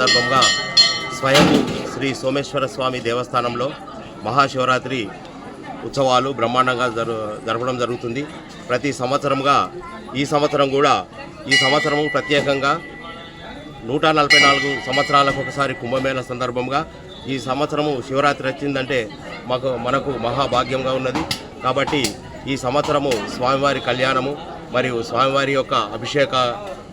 సందర్భంగా స్వయం శ్రీ సోమేశ్వర స్వామి దేవస్థానంలో మహాశివరాత్రి ఉత్సవాలు బ్రహ్మాండంగా జరు జరపడం జరుగుతుంది. ప్రతి సంవత్సరంగా ఈ సంవత్సరం కూడా ఈ సంవత్సరము ప్రత్యేకంగా నూట నలభై నాలుగు సంవత్సరాలకు ఒకసారి కుంభమేళ సందర్భంగా ఈ సంవత్సరము శివరాత్రి వచ్చిందంటే మాకు మనకు మహాభాగ్యంగా ఉన్నది. కాబట్టి ఈ సంవత్సరము స్వామివారి కళ్యాణము మరియు స్వామివారి యొక్క అభిషేక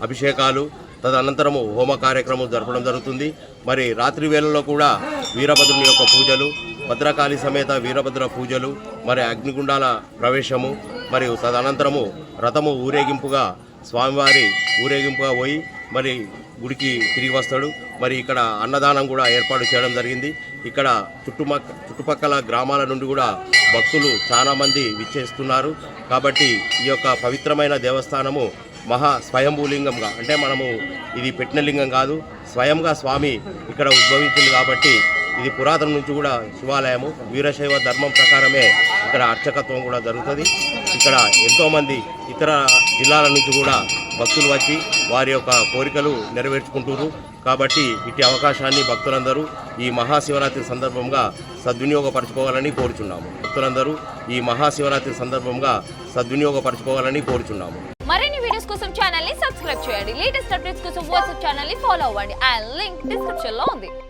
అభిషేకాలు తదనంతరము హోమ కార్యక్రమం జరపడం జరుగుతుంది. మరి రాత్రి వేళల్లో కూడా వీరభద్రుని యొక్క పూజలు భద్రకాళి సమేత వీరభద్ర పూజలు మరి అగ్నిగుండాల ప్రవేశము మరియు తదనంతరము రథము ఊరేగింపుగా స్వామివారి ఊరేగింపుగా పోయి మరి గుడికి తిరిగి వస్తాడు. మరి ఇక్కడ అన్నదానం కూడా ఏర్పాటు చేయడం జరిగింది. ఇక్కడ చుట్టుమక్క చుట్టుపక్కల గ్రామాల నుండి కూడా భక్తులు చాలామంది విచ్చేస్తున్నారు. కాబట్టి ఈ యొక్క పవిత్రమైన దేవస్థానము మహా స్వయంభూలింగంగా అంటే మనము ఇది పెట్టిన లింగం కాదు స్వయంగా స్వామి ఇక్కడ ఉద్భవించింది కాబట్టి ఇది పురాతనం నుంచి కూడా శివాలయము వీరశైవ ధర్మం ప్రకారమే ఇక్కడ అర్చకత్వం కూడా జరుగుతుంది. ఇక్కడ ఎంతోమంది ఇతర జిల్లాల నుంచి కూడా భక్తులు వచ్చి వారి యొక్క కోరికలు నెరవేర్చుకుంటున్నారు. కాబట్టి ఇట్టి అవకాశాన్ని భక్తులందరూ ఈ మహాశివరాత్రి సందర్భంగా సద్వినియోగపరచుకోవాలని కోరుచున్నాము. భక్తులందరూ ఈ మహాశివరాత్రి సందర్భంగా సద్వినియోగపరచుకోవాలని కోరుచున్నాము. వీడియోస్ కోసం ఛానల్ని సబ్స్క్రైబ్ చేయండి. లేటెస్ట్ అప్డేట్స్ కోసం వాట్సాప్ ఛానల్ని ఫాలో అవ్వండి. అండ్ లింక్ డిస్క్రిప్షన్లో ఉంది.